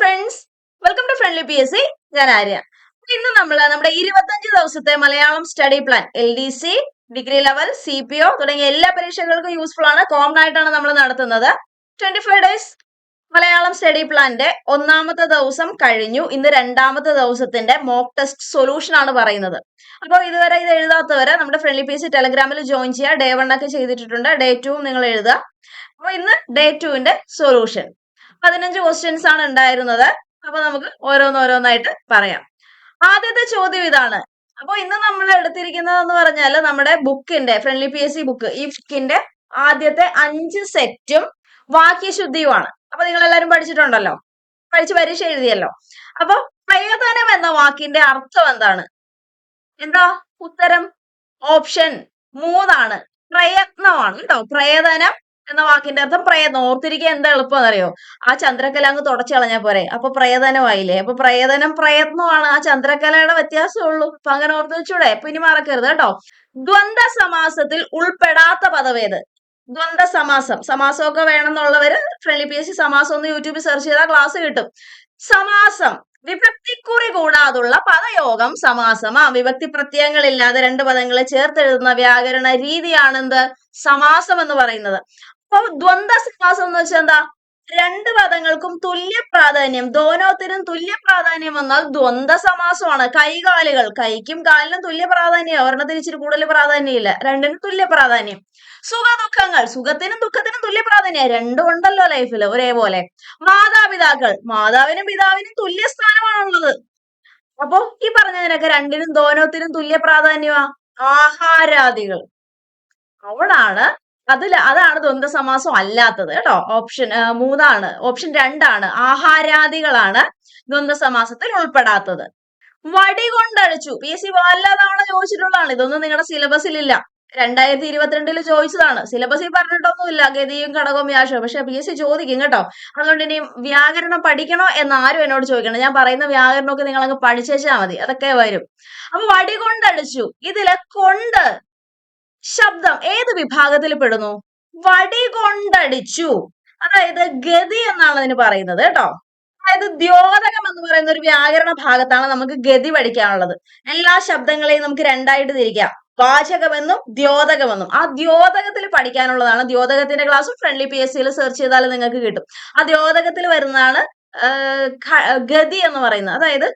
Friends welcome to friendly P S C ഞാൻ ആര്യ. ഇന്ന് നമ്മൾ നമ്മുടെ ഇരുപത്തഞ്ച് ദിവസത്തെ Malayalam study plan L D C degree level C P O തുടങ്ങിയ എല്ലാ പരീക്ഷകൾക്കും യൂസ്ഫുൾ ആണ് കോമൺ ആയിട്ടാണ് നമ്മൾ നടത്തുന്നത്. Twenty five days Malayalam study പ്ലാന്റെ ഒന്നാമത്തെ ദിവസം കഴിഞ്ഞു. ഇന്ന് രണ്ടാമത്തെ ദിവസത്തിന്റെ മോക്ക് ടെസ്റ്റ് സൊല്യൂഷൻ ആണ് പറയുന്നത്. അപ്പോൾ ഇതുവരെ ഇത് എഴുതാത്തവരെ നമ്മുടെ ഫ്രണ്ട്ലി പി സി ടെലഗ്രാമിൽ ജോയിൻ ചെയ്യുക ഡേ വൺ ഒക്കെ ചെയ്തിട്ടുണ്ട്. ഡേ ടു നിങ്ങൾ എഴുതുക. അപ്പോൾ ഇന്ന് ഡേ ടുവിന്റെ സൊല്യൂഷൻ പതിനഞ്ച് ക്വസ്റ്റ്യൻസ് ആണ് ഉണ്ടായിരുന്നത്. അപ്പൊ നമുക്ക് ഓരോന്നോരോന്നായിട്ട് പറയാം. ആദ്യത്തെ ചോദ്യം ഇതാണ്. അപ്പൊ ഇന്ന് നമ്മൾ എടുത്തിരിക്കുന്നത് എന്ന് പറഞ്ഞാൽ നമ്മുടെ ബുക്കിന്റെ friendly P S C book ഈ ബുക്കിന്റെ ആദ്യത്തെ അഞ്ച് സെറ്റും വാക്യശുദ്ധിയുമാണ് അപ്പൊ നിങ്ങൾ എല്ലാവരും പഠിച്ചിട്ടുണ്ടല്ലോ? പഠിച്ച് പരീക്ഷ എഴുതിയല്ലോ? അപ്പൊ പ്രയോജനം എന്ന വാക്കിന്റെ അർത്ഥം എന്താണ്? എന്താ? ഉത്തരം? ഓപ്ഷൻ മൂന്നാണ്. പ്രയത്നമാണ് കേട്ടോ. പ്രയതനം എന്ന വാക്കിന്റെ അർത്ഥം പ്രയത്നം ഓർത്തിരിക്കാൻ എന്താ എളുപ്പം അറിയോ ആ ചന്ദ്രക്കല അങ്ങ് തുടച്ചു കളഞ്ഞാൽ പോരെ. അപ്പൊ പ്രയതനമായില്ലേ അപ്പൊ പ്രയതനം പ്രയത്നമാണ്. ആ ചന്ദ്രക്കലയുടെ വ്യത്യാസമുള്ളൂ. അപ്പൊ അങ്ങനെ ഓർത്ത് വെച്ചൂടെ? ഇനി മറക്കരുത് കേട്ടോ. ദ്വന്ദ്വ സമാസത്തിൽ ഉൾപ്പെടാത്ത പദവേത് ദ്വന്ദ് സമാസം സമാസമൊക്കെ വേണമെന്നുള്ളവര് ഫ്രണ്ട്ലി പി എസ് സി സമാസം ഒന്ന് യൂട്യൂബിൽ സെർച്ച് ചെയ്താൽ ക്ലാസ് കിട്ടും. സമാസം. വിഭക്തിക്കുറി കൂടാതുള്ള പദയോഗം സമാസമാ. വിഭക്തി പ്രത്യയങ്ങളില്ലാതെ രണ്ട് പദങ്ങളെ ചേർത്തെഴുതുന്ന വ്യാകരണ രീതിയാണെന്ത്? സമാസം എന്ന് പറയുന്നത്. അപ്പൊ ദ്വന്ദ് സമാസം എന്ന് വെച്ചാൽ എന്താ? രണ്ട് പദങ്ങൾക്കും തുല്യ പ്രാധാന്യം ദോനോത്തിനും തുല്യ പ്രാധാന്യം വന്നാൽ ദ്വന്ദ് സമാസമാണ് കൈകാലുകൾ കൈക്കും കാലിനും തുല്യ പ്രാധാന്യം. ഒരെണ്ണത്തിന് ഇച്ചിരി കൂടുതൽ പ്രാധാന്യം ഇല്ല രണ്ടിനും തുല്യ പ്രാധാന്യം. സുഖ ദുഃഖങ്ങൾ സുഖത്തിനും ദുഃഖത്തിനും തുല്യ പ്രാധാന്യം. രണ്ടും ഉണ്ടല്ലോ ലൈഫിൽ ഒരേപോലെ. മാതാപിതാക്കൾ മാതാവിനും പിതാവിനും തുല്യ സ്ഥാനമാണുള്ളത്. അപ്പൊ ഈ പറഞ്ഞതിനൊക്കെ രണ്ടിനും ദോനോത്തിനും തുല്യ പ്രാധാന്യമാ? ആഹാരാദികൾ. അവിടാണ് അതിൽ അതാണ് ദ്വന്ദ് സമാസം അല്ലാത്തത് കേട്ടോ. ഓപ്ഷൻ മൂന്നാണ്. ഓപ്ഷൻ രണ്ടാണ്. ആഹാരാദികളാണ് ദ്വന്ദ് സമാസത്തിൽ ഉൾപ്പെടാത്തത്. വടി കൊണ്ടടിച്ചു. പി എസ് സി പല തവണ ചോദിച്ചിട്ടുള്ളതാണ്. ഇതൊന്നും നിങ്ങളുടെ സിലബസിൽ ഇല്ല. രണ്ടായിരത്തി ഇരുപത്തിരണ്ടിൽ ചോദിച്ചതാണ്. സിലബസിൽ പറഞ്ഞിട്ടൊന്നുമില്ല. ഗതിയും ഘടകവും വ്യാഷവും പക്ഷെ പി എസ് സി ചോദിക്കും കേട്ടോ. അതുകൊണ്ട് ഇനി വ്യാകരണം പഠിക്കണോ എന്ന് ആരും എന്നോട് ചോദിക്കണം ഞാൻ പറയുന്ന വ്യാകരണമൊക്കെ നിങ്ങൾ അങ്ങ് പഠിച്ചേച്ചാൽ മതി. അതൊക്കെ വരും. അപ്പൊ വടി കൊണ്ടടിച്ചു. ഇതിലെ കൊണ്ട് ശബ്ദം ഏത് വിഭാഗത്തിൽ പെടുന്നു? വടി കൊണ്ടടിച്ചു അതായത് ഗതി എന്നാണ് അതിന് പറയുന്നത് കേട്ടോ. അതായത് ദ്യോതകം എന്ന് പറയുന്ന ഒരു വ്യാകരണ ഭാഗത്താണ് നമുക്ക് ഗതി പഠിക്കാനുള്ളത്. എല്ലാ ശബ്ദങ്ങളെയും നമുക്ക് രണ്ടായിട്ട് തിരിക്കാം. വാചകമെന്നും ദ്യോതകമെന്നും. ആ ദ്യോതകത്തിൽ പഠിക്കാനുള്ളതാണ്. ദ്യോതകത്തിന്റെ ക്ലാസ് ഫ്രണ്ട്ലി പി എസ് സിയിൽ സെർച്ച് ചെയ്താൽ നിങ്ങൾക്ക് കിട്ടും. ആ ദ്യോതകത്തിൽ വരുന്നതാണ് ഗതി എന്ന് പറയുന്നത്. അതായത്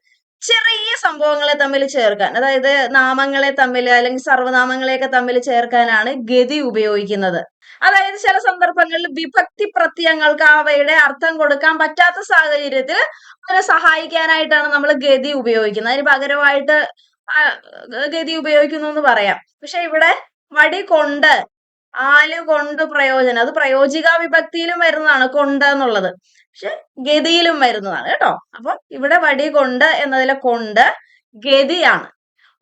ചെറിയ സംഭവങ്ങളെ തമ്മിൽ ചേർക്കാൻ അതായത് നാമങ്ങളെ തമ്മിൽ അല്ലെങ്കിൽ സർവനാമങ്ങളെയൊക്കെ തമ്മിൽ ചേർക്കാനാണ് ഗതി ഉപയോഗിക്കുന്നത്. അതായത് ചില സന്ദർഭങ്ങളിൽ വിഭക്തി പ്രത്യയങ്ങൾക്ക് അവയുടെ അർത്ഥം കൊടുക്കാൻ പറ്റാത്ത സാഹചര്യത്തിൽ അവരെ സഹായിക്കാനായിട്ടാണ് നമ്മൾ ഗതി ഉപയോഗിക്കുന്നത്. അതിന് പകരമായിട്ട് ഗതി ഉപയോഗിക്കുന്നു എന്ന് പറയാം. പക്ഷെ ഇവിടെ വടി കൊണ്ട് ആൽ കൊണ്ട് പ്രയോജനം. അത് പ്രയോജിക വിഭക്തിയിലും വരുന്നതാണ് കൊണ്ട് എന്നുള്ളത്. പക്ഷെ ഗതിയിലും വരുന്നതാണ് കേട്ടോ. അപ്പൊ ഇവിടെ വടി കൊണ്ട് എന്നതിലെ കൊണ്ട് ഗതിയാണ്.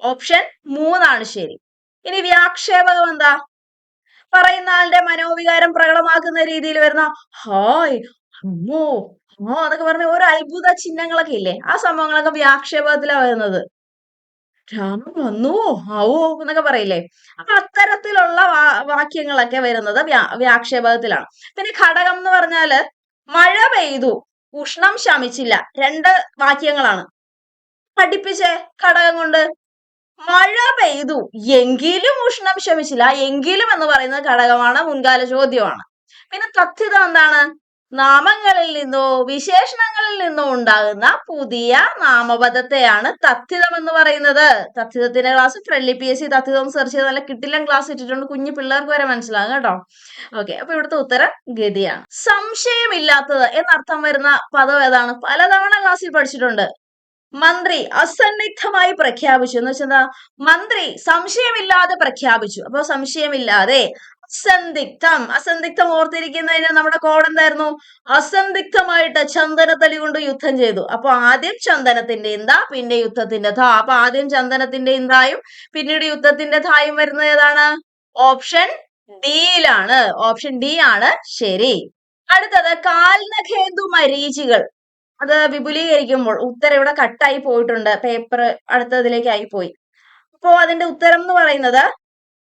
ഓപ്ഷൻ മൂന്നാണ് ശരി. ഇനി വ്യാക്ഷേപകം എന്താ? പറയുന്ന ആളുടെ മനോവികാരം പ്രകടമാക്കുന്ന രീതിയിൽ വരുന്ന ഹായ് അമ്മോ അമ്മോ എന്നൊക്കെ പറഞ്ഞ ഒരു അത്ഭുത ചിഹ്നങ്ങളൊക്കെ ഇല്ലേ? ആ സംഭവങ്ങളൊക്കെ വ്യാക്ഷേപത്തിലാണ് വരുന്നത്. രാമൻ വന്നുവോ ആവോ എന്നൊക്കെ പറയില്ലേ? അപ്പൊ അത്തരത്തിലുള്ള വാക്യങ്ങളൊക്കെ വരുന്നത് വ്യാ വ്യാക്ഷേപത്തിലാണ്. പിന്നെ ഘടകം എന്ന് പറഞ്ഞാൽ മഴ പെയ്തു ഉഷ്ണം ശമിച്ചില്ല. രണ്ട് വാക്യങ്ങളാണ്. പഠിപ്പിച്ചേ ഘടകം കൊണ്ട്. മഴ പെയ്തു എങ്കിലും ഉഷ്ണം ശമിച്ചില്ല. എങ്കിലും എന്ന് പറയുന്നത് ഘടകമാണ് മുൻകാല ചോദ്യമാണ്. പിന്നെ തഥ്യത എന്താണ് നാമങ്ങളിൽ നിന്നോ വിശേഷണങ്ങളിൽ നിന്നോ ഉണ്ടാകുന്ന പുതിയ നാമപദത്തെയാണ് തഥ്യതം എന്ന് പറയുന്നത്. തഥ്യതത്തിന്റെ class friendly P S C തഥ്യതം search ചെയ്ത് നല്ല കിട്ടില്ല ക്ലാസ് ഇട്ടിട്ടുണ്ട്. കുഞ്ഞു പിള്ളേർക്ക് വരെ മനസ്സിലാകും കേട്ടോ. ഓക്കെ അപ്പൊ ഇവിടുത്തെ ഉത്തരം ഗതിയാണ്. സംശയമില്ലാത്തത് എന്നർത്ഥം വരുന്ന പദം ഏതാണ്? പലതവണ ക്ലാസ്സിൽ പഠിച്ചിട്ടുണ്ട്. മന്ത്രി അസന്നിഗ്ധമായി പ്രഖ്യാപിച്ചു. എന്ന് വെച്ചാൽ മന്ത്രി സംശയമില്ലാതെ പ്രഖ്യാപിച്ചു. അപ്പൊ സംശയമില്ലാതെ അസന്ദിഗ്ധം അസന്ധിഗ്ധം ഓർത്തിരിക്കുന്നതിന് നമ്മുടെ കോഡ് എന്തായിരുന്നു? അസന്ധിഗ്ധമായിട്ട് ചന്ദനത്തലി കൊണ്ട് യുദ്ധം ചെയ്തു. അപ്പൊ ആദ്യം ചന്ദനത്തിന്റെ ഇന്ത പിന്നെ യുദ്ധത്തിന്റെ ധ. അപ്പൊ ആദ്യം ചന്ദനത്തിന്റെ ഇന്തായും പിന്നീട് യുദ്ധത്തിന്റെ ധായും വരുന്നത് ഏതാണ്? ഓപ്ഷൻ ഡിയിലാണ്. ഓപ്ഷൻ ഡി ആണ് ശരി. അടുത്തത് കാൽനഖേന്ദു മരീചികൾ അത് വിപുലീകരിക്കുമ്പോൾ ഉത്തരം ഇവിടെ കട്ടായി പോയിട്ടുണ്ട്. പേപ്പർ അടുത്തതിലേക്ക് ആയി പോയി. അപ്പോ അതിന്റെ ഉത്തരം എന്ന് പറയുന്നത്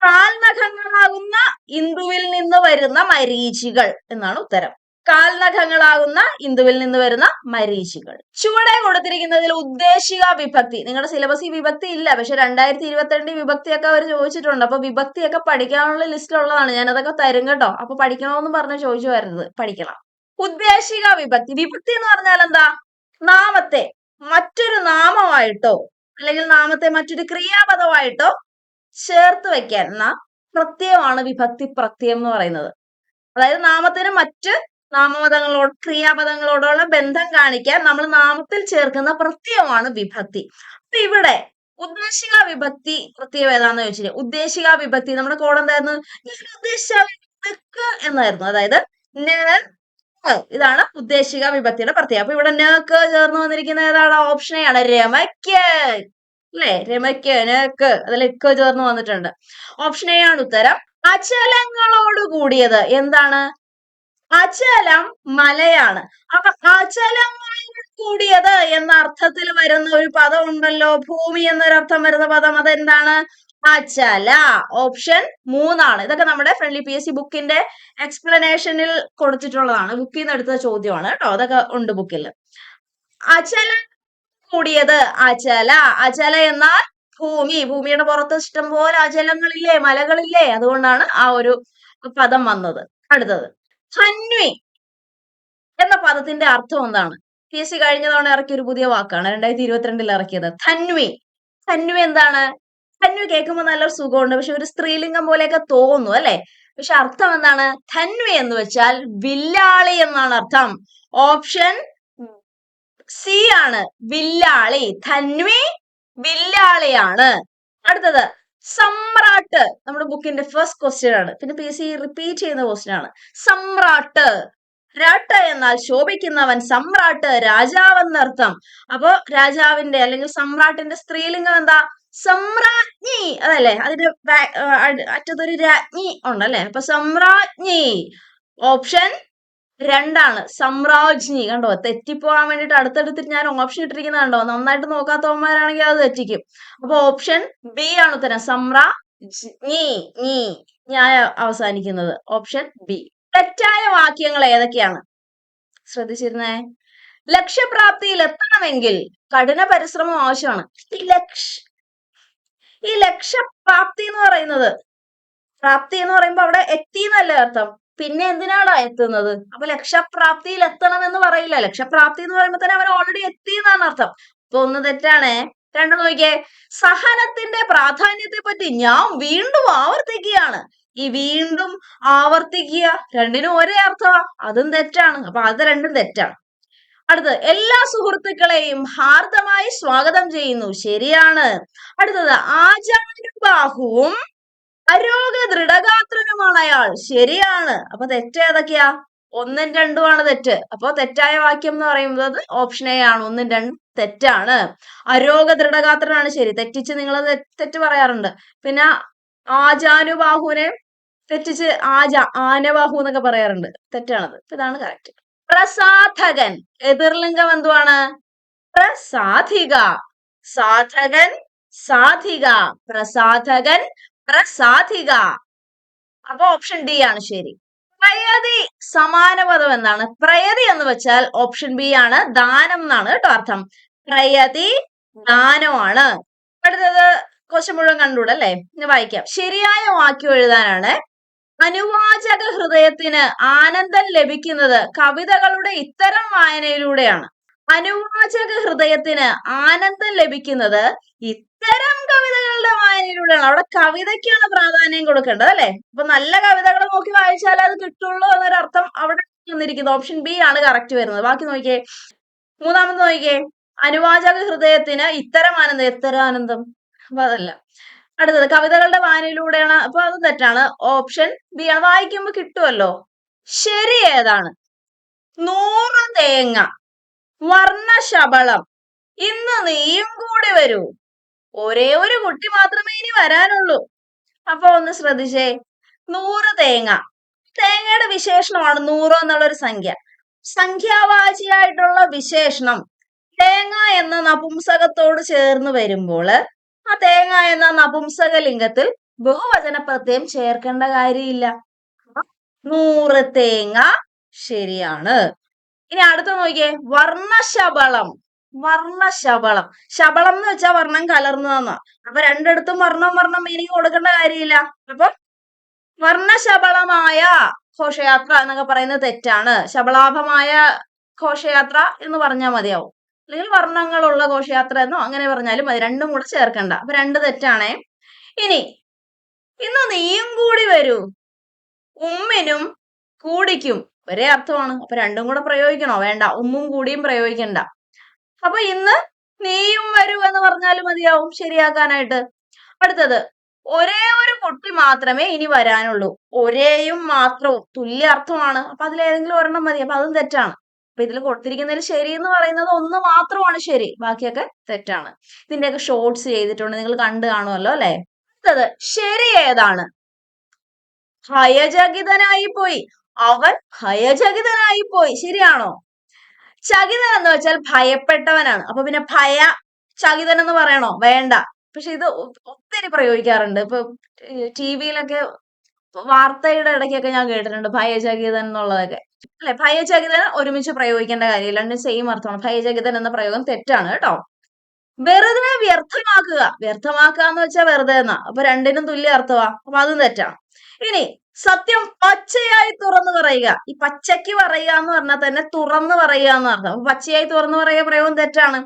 കാൽനഖങ്ങളാകുന്ന ഇന്ദുവിൽ നിന്ന് വരുന്ന മരീചികൾ എന്നാണ് ഉത്തരം. കാൽനഖങ്ങളാകുന്ന ഇന്ദുവിൽ നിന്ന് വരുന്ന മരീചികൾ. ചുവടെ കൊടുത്തിരിക്കുന്നതിൽ ഉദ്ദേശിക വിഭക്തി. നിങ്ങളുടെ സിലബസ് ഈ വിഭക്തി ഇല്ല പക്ഷെ രണ്ടായിരത്തി ഇരുപത്തിരണ്ട് വിഭക്തിയൊക്കെ അവർ ചോദിച്ചിട്ടുണ്ട്. അപ്പൊ വിഭക്തിയൊക്കെ പഠിക്കാനുള്ള ലിസ്റ്റിലുള്ളതാണ്. ഞാൻ അതൊക്കെ തരും കേട്ടോ. അപ്പൊ പഠിക്കണമെന്ന് പറഞ്ഞ് ചോദിച്ചു വരരുത്. പഠിക്കണം. ഉദ്ദേശിക വിഭക്തി. വിഭക്തി എന്ന് പറഞ്ഞാൽ എന്താ? നാമത്തെ മറ്റൊരു നാമമായിട്ടോ അല്ലെങ്കിൽ നാമത്തെ മറ്റൊരു ക്രിയാപദമായിട്ടോ ചേർത്ത് വെക്കാൻ എന്ന പ്രത്യയമാണ് വിഭക്തി പ്രത്യയം എന്ന് പറയുന്നത്. അതായത് നാമത്തിന് മറ്റ് നാമപദങ്ങളോട് ക്രിയാപദങ്ങളോടുള്ള ബന്ധം കാണിക്കാൻ നമ്മൾ നാമത്തിൽ ചേർക്കുന്ന പ്രത്യയമാണ് വിഭക്തി. അപ്പൊ ഇവിടെ ഉദ്ദേശിക വിഭക്തി പ്രത്യയം ഏതാന്ന് ചോദിച്ചാൽ ഉദ്ദേശിക വിഭക്തി നമ്മുടെ കോഡ് എന്തായിരുന്നു? നിക്ക് എന്നായിരുന്നു. അതായത്. ഇതാണ് ഉദ്ദേശിക വിഭക്തിയുടെ പ്രത്യയം അപ്പൊ ഇവിടെ നേക്ക് ചേർന്ന് വന്നിരിക്കുന്ന ഏതാണ്? ഓപ്ഷൻ ആണ്. രമയ്ക്ക്. അല്ലെ? രമയ്ക്ക് നേക്ക് അതിൽ ഇക്ക് ചേർന്ന് വന്നിട്ടുണ്ട്. ഓപ്ഷൻ എ ആണ് ഉത്തരം. അചലങ്ങളോട് കൂടിയത് എന്താണ്? അചലം മലയാണ്. അപ്പൊ അചലങ്ങളോട് കൂടിയത് എന്ന അർത്ഥത്തിൽ വരുന്ന ഒരു പദം ഉണ്ടല്ലോ. ഭൂമി എന്നൊരർത്ഥം വരുന്ന പദം അതെന്താണ്? അചല. ഓപ്ഷൻ മൂന്നാണ്. ഇതൊക്കെ നമ്മുടെ ഫ്രണ്ട്ലി പി എസ് സി ബുക്കിന്റെ എക്സ്പ്ലനേഷനിൽ കൊടുത്തിട്ടുള്ളതാണ്. ബുക്കിൽ നിന്ന് എടുത്ത ചോദ്യമാണ് കേട്ടോ. അതൊക്കെ ഉണ്ട് ബുക്കിൽ അചല കൂടിയത് അചല. അചല എന്നാൽ ഭൂമി. ഭൂമിയുടെ പുറത്ത് ഇഷ്ടം പോലെ അചലങ്ങളില്ലേ മലകളില്ലേ? അതുകൊണ്ടാണ് ആ ഒരു പദം വന്നത്. അടുത്തത്. ഹന്വി എന്ന പദത്തിന്റെ അർത്ഥം എന്താണ്? പി എസ് സി കഴിഞ്ഞ തവണ ഇറക്കിയ ഒരു പുതിയ വാക്കാണ്. രണ്ടായിരത്തി ഇരുപത്തിരണ്ടിൽ ഇറക്കിയത്. ധന്വി ധന്വി എന്താണ്? ധന്വി കേൾക്കുമ്പോൾ നല്ല സുഖമുണ്ട്. പക്ഷെ ഒരു സ്ത്രീലിംഗം പോലെയൊക്കെ തോന്നുന്നു അല്ലെ? പക്ഷെ അർത്ഥം എന്താണ്? ധന്വി എന്ന് വെച്ചാൽ വില്ലാളി എന്നാണ് അർത്ഥം. ഓപ്ഷൻ സി ആണ് വില്ലാളി. ധന്വി വില്ലാളിയാണ്. അടുത്തത് സമ്രാട്ട്. നമ്മുടെ ബുക്കിന്റെ ഫസ്റ്റ് ക്വസ്റ്റ്യൻ ആണ്. പിന്നെ പി സി റിപ്പീറ്റ് ചെയ്യുന്ന ക്വസ്റ്റ്യൻ ആണ്. സമ്രാട്ട്. രാട്ട് എന്നാൽ ശോഭിക്കുന്നവൻ സമ്രാട്ട് രാജാവ് എന്നർത്ഥം അപ്പോ രാജാവിന്റെ അല്ലെങ്കിൽ സമ്രാട്ടിന്റെ സ്ത്രീലിംഗം എന്താ? സമ്രാജ്ഞി അതല്ലേ? അതിന്റെ അറ്റത്തൊരു രാജ്ഞി ഉണ്ടല്ലേ? അപ്പൊ സമ്രാജ്ഞി. ഓപ്ഷൻ രണ്ടാണ്. സമ്രാജ്ഞി കണ്ടോ? തെറ്റിപ്പോവാൻ വേണ്ടിട്ട് അടുത്തടുത്തിട്ട് ഞാൻ ഓപ്ഷൻ ഇട്ടിരിക്കുന്നത് കണ്ടോ? നന്നായിട്ട് നോക്കാത്തവന്മാരാണെങ്കിൽ അത് തെറ്റിക്കും. അപ്പൊ ഓപ്ഷൻ ബി ആണ് ഉത്തരം. സമ്രാജ്ഞി ഞി. ഞാൻ അവസാനിക്കുന്നത്. ഓപ്ഷൻ ബി തെറ്റായ വാക്യങ്ങൾ ഏതൊക്കെയാണ്? ശ്രദ്ധിച്ചിരുന്നേ. ലക്ഷ്യപ്രാപ്തിയിൽ എത്തണമെങ്കിൽ കഠിന പരിശ്രമം ആവശ്യമാണ്. ഈ ലക്ഷ ഈ ലക്ഷ്യപ്രാപ്തി എന്ന് പറയുന്നത് പ്രാപ്തി എന്ന് പറയുമ്പോ അവിടെ എത്തി എന്നല്ലേ അർത്ഥം? പിന്നെ എന്തിനാടാ എത്തുന്നത്? അപ്പൊ ലക്ഷ്യപ്രാപ്തിയിൽ എത്തണം എന്ന് പറയില്ല. ലക്ഷ്യപ്രാപ്തി എന്ന് പറയുമ്പോ തന്നെ അവൻ ഓൾറെഡി എത്തി എന്നാണ് അർത്ഥം. അപ്പൊ ഒന്ന് തെറ്റാണേ. രണ്ടു നോക്കിയേ. സഹനത്തിന്റെ പ്രാധാന്യത്തെ പറ്റി ഞാൻ വീണ്ടും ആവർത്തിക്കുകയാണ്. ഈ വീണ്ടും ആവർത്തിക്കുക രണ്ടിനും ഒരേ അർത്ഥമാ. അതും തെറ്റാണ്. അപ്പൊ അത് രണ്ടും തെറ്റാണ്. അടുത്തത് എല്ലാ സുഹൃത്തുക്കളെയും ഹാർദമായി സ്വാഗതം ചെയ്യുന്നു. ശരിയാണ്. അടുത്തത് ആചാര്യബാഹുവും അരോഗ ദൃഢഗാത്രനുമാണ് അയാൾ. ശരിയാണ്. അപ്പൊ തെറ്റ് ഏതൊക്കെയാ? ഒന്നും രണ്ടുമാണ് തെറ്റ്. അപ്പൊ തെറ്റായ വാക്യം എന്ന് പറയുന്നത് ഓപ്ഷൻ എ ആണ്. ഒന്നും രണ്ടും തെറ്റാണ്. അരോഗ ദൃഢഗാത്രനാണ് ശരി. തെറ്റിച്ച് നിങ്ങൾ തെറ്റ് പറയാറുണ്ട്. പിന്നെ ആജാനുബാഹുവിനെ തെറ്റിച്ച് ആജ ആനബാഹു എന്നൊക്കെ പറയാറുണ്ട്. തെറ്റാണത്. ഇതാണ് കറക്റ്റ് പ്രസാധകൻ. എതിർലിംഗം എന്തുവാണ്? പ്രസാധിക. സാധകൻ സാധിക. പ്രസാധകൻ പ്രസാധിക അപ്പൊ ഓപ്ഷൻ ഡി ആണ് ശരി. പ്രയതി സമാനപദം എന്താണ്? പ്രയതി എന്ന് വെച്ചാൽ ഓപ്ഷൻ ബി ആണ് ദാനം എന്നാണ് കേട്ടോ അർത്ഥം. പ്രയതി ദാനമാണ്. അടുത്തത് ക്വസ്റ്റ്യൻ മുഴുവൻ കണ്ടുകൂടല്ലേ ഇന്ന് ഇനി വായിക്കാം. ശരിയായ വാക്യം എഴുതാനാണ്. അനുവാചക ഹൃദയത്തിന് ആനന്ദം ലഭിക്കുന്നത് കവിതകളുടെ ഇത്തരം വായനയിലൂടെയാണ്. അനുവാചക ഹൃദയത്തിന് ആനന്ദം ലഭിക്കുന്നത് കവിതകളുടെ വായനയിലൂടെയാണ്. അവിടെ കവിതയ്ക്കാണ് പ്രാധാന്യം കൊടുക്കേണ്ടത് അല്ലെ? അപ്പൊ നല്ല കവിതകൾ നോക്കി വായിച്ചാലേ അത് കിട്ടുള്ളൂ എന്നൊരർത്ഥം അവിടെ വന്നിരിക്കുന്നത് ഓപ്ഷൻ ബി ആണ് കറക്റ്റ് വരുന്നത്. ബാക്കി നോക്കിയേ. മൂന്നാമത് നോക്കിയേ. അനുവാചക ഹൃദയത്തിന് ഇത്തരം ആനന്ദം. എത്തരം ആനന്ദം? അപ്പൊ അതല്ല. അടുത്തത് കവിതകളുടെ വായനയിലൂടെയാണ്. അപ്പൊ അത് തെറ്റാണ്. ഓപ്ഷൻ ബി ആണ്. വായിക്കുമ്പോ കിട്ടുമല്ലോ ശരി ഏതാണ്? നൂറ് തേങ്ങ വർണശബളം. ഇന്ന് നീയും കൂടി വരൂ. ഒരേ ഒരു കുട്ടി മാത്രമേ ഇനി വരാനുള്ളൂ. അപ്പൊ ഒന്ന് ശ്രദ്ധിച്ചേ. നൂറ് തേങ്ങ. തേങ്ങയുടെ വിശേഷണമാണ് നൂറ് എന്നുള്ള ഒരു സംഖ്യ. സംഖ്യാവാചിയായിട്ടുള്ള വിശേഷണം. തേങ്ങ എന്ന നപുംസകത്തോട് ചേർന്ന് വരുമ്പോൾ ആ തേങ്ങ എന്ന നപുംസക ലിംഗത്തിൽ ബഹുവചന പ്രത്യയം ചേർക്കേണ്ട കാര്യമില്ല. നൂറ് തേങ്ങ ശരിയാണ്. ഇനി അടുത്ത നോക്കിയേ. വർണശബളം. വർണശബളം. ശബളം എന്ന് വെച്ചാൽ വർണം കലർന്നതെന്നാ. അപ്പൊ രണ്ടിടത്തും വർണം വർണം മീനിങ് കൊടുക്കേണ്ട കാര്യമില്ല. അപ്പൊ വർണശബളമായ ഘോഷയാത്ര എന്നൊക്കെ പറയുന്നത് തെറ്റാണ്. ശബളാഭമായ ഘോഷയാത്ര എന്ന് പറഞ്ഞാൽ മതിയാവും. അല്ലെങ്കിൽ വർണങ്ങളുള്ള ഘോഷയാത്ര എന്നോ അങ്ങനെ പറഞ്ഞാലും മതി. രണ്ടും കൂടെ ചേർക്കണ്ട. അപ്പൊ രണ്ട് തെറ്റാണേ. ഇനി ഇന്ന് നീയും കൂടി വരൂ. ഉമ്മിനും കൂടിക്കും. ഒരേ അർത്ഥമാണ്. അപ്പൊ രണ്ടും കൂടെ പ്രയോഗിക്കണോ? വേണ്ട. ഉമ്മും കൂടിയും പ്രയോഗിക്കണ്ട. അപ്പൊ ഇന്ന് നീയും വരൂ എന്ന് പറഞ്ഞാലും മതിയാവും. ശരിയാക്കാനായിട്ട്. അടുത്തത്. ഒരേ ഒരു കുട്ടി മാത്രമേ ഇനി വരാനുള്ളൂ. ഒരേയും മാത്രവും. തുല്യ അർത്ഥമാണ്. അപ്പൊ അതിലേതെങ്കിലും ഒരെണ്ണം മതി. അപ്പൊ അതും തെറ്റാണ്. അപ്പൊ ഇതിൽ കൊടുത്തിരിക്കുന്നതിൽ ശരി എന്ന് പറയുന്നത് ഒന്ന് മാത്രമാണ് ശരി. ബാക്കിയൊക്കെ തെറ്റാണ്. ഇതിന്റെയൊക്കെ ഷോർട്സ് ചെയ്തിട്ടുണ്ട്. നിങ്ങൾ കണ്ടു കാണുമല്ലോ അല്ലെ? അടുത്തത്. ശരി ഏതാണ്? ഭയചകിതനായി പോയി. അവൻ ഭയചകിതനായി പോയി. ശരിയാണോ? ചകിതൻ എന്ന് വെച്ചാൽ ഭയപ്പെട്ടവനാണ്. അപ്പൊ പിന്നെ ഭയ ചകിതൻ എന്ന് പറയണോ? വേണ്ട. പക്ഷെ ഇത് ഒത്തിരി പ്രയോഗിക്കാറുണ്ട്. ഇപ്പൊ ടി വിയിലൊക്കെ വാർത്തയുടെ ഇടയ്ക്കൊക്കെ ഞാൻ കേട്ടിട്ടുണ്ട് ഭയചകിതൻ എന്നുള്ളതൊക്കെ. അല്ലെ? ഭയചകിതൻ ഒരുമിച്ച് പ്രയോഗിക്കേണ്ട കാര്യമില്ല. രണ്ടും സെയിം അർത്ഥമാണ്. ഭയചകിതൻ എന്ന പ്രയോഗം തെറ്റാണ് കേട്ടോ. വെറുതെ വ്യർത്ഥമാക്കുക. വ്യർത്ഥമാക്കുക എന്ന് വെച്ചാൽ വെറുതെ എന്നാ. അപ്പൊ രണ്ടിനും തുല്യ അർത്ഥമാ. അപ്പൊ അതും തെറ്റാണ് ഇനി സത്യം പച്ചയായി തുറന്നു പറയുക. ഈ പച്ചയ്ക്ക് പറയുക എന്ന് പറഞ്ഞാൽ തന്നെ തുറന്നു പറയുക എന്ന് അർത്ഥം. പച്ചയായി തുറന്നു പറയുക പ്രയോഗം തെറ്റാണ്.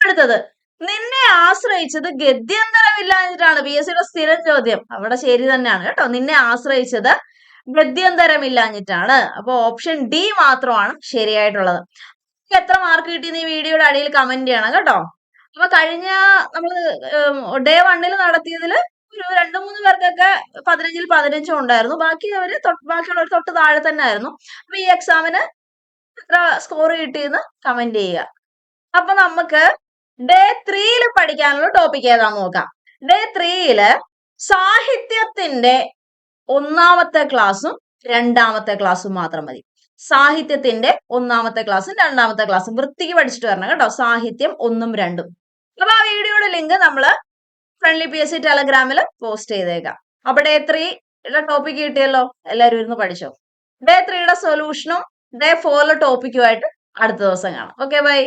അടുത്തത് നിന്നെ ആശ്രയിച്ചത് ഗദ്യന്തരമില്ലാഞ്ഞിട്ടാണ്. പി എസ് സിയുടെ സ്ഥിരം ചോദ്യം. അവിടെ ശരി തന്നെയാണ് കേട്ടോ. നിന്നെ ആശ്രയിച്ചത് ഗദ്യന്തരമില്ലാഞ്ഞിട്ടാണ്. അപ്പൊ ഓപ്ഷൻ ഡി മാത്രമാണ് ശരിയായിട്ടുള്ളത്. എത്ര മാർക്ക് കിട്ടി ഈ വീഡിയോയുടെ അടിയിൽ കമന്റ് ചെയ്യണം കേട്ടോ. അപ്പൊ കഴിഞ്ഞ നമ്മൾ ഡേ വണ്ണിൽ നടത്തിയതിൽ ഒരു രണ്ടു മൂന്ന് പേർക്കൊക്കെ പതിനഞ്ചിൽ പതിനഞ്ചും ഉണ്ടായിരുന്നു. ബാക്കി അവർ ബാക്കിയുള്ളവർ തൊട്ട് താഴെ തന്നെ ആയിരുന്നു അപ്പൊ ഈ എക്സാമിന് എത്ര സ്കോർ കിട്ടിയെന്ന് കമന്റ് ചെയ്യുക. അപ്പൊ നമുക്ക് ഡേ ത്രീയിൽ പഠിക്കാനുള്ള ടോപ്പിക് ഏതാന്ന് നോക്കാം. ഡേ ത്രീയിൽ സാഹിത്യത്തിന്റെ ഒന്നാമത്തെ ക്ലാസ്സും രണ്ടാമത്തെ ക്ലാസ്സും മാത്രം മതി. സാഹിത്യത്തിന്റെ ഒന്നാമത്തെ ക്ലാസ്സും രണ്ടാമത്തെ ക്ലാസ്സും വൃത്തിക്ക് പഠിച്ചിട്ട് വരണം കേട്ടോ. സാഹിത്യം ഒന്നും രണ്ടും. അപ്പൊ ആ വീഡിയോയുടെ ലിങ്ക് നമ്മൾ ഫ്രണ്ട്ലി പി എസ് സി ടെലഗ്രാമിൽ പോസ്റ്റ് ചെയ്തേക്കാം. അപ്പൊ ഡേ ത്രീയുടെ ടോപ്പിക് കിട്ടിയല്ലോ? എല്ലാവരും ഇരുന്ന് പഠിച്ചോ? ഡേ ത്രീയുടെ സൊല്യൂഷനും ഡേ ഫോറിലെ ടോപ്പിക്കുമായിട്ട് അടുത്ത ദിവസം കാണാം. Okay bye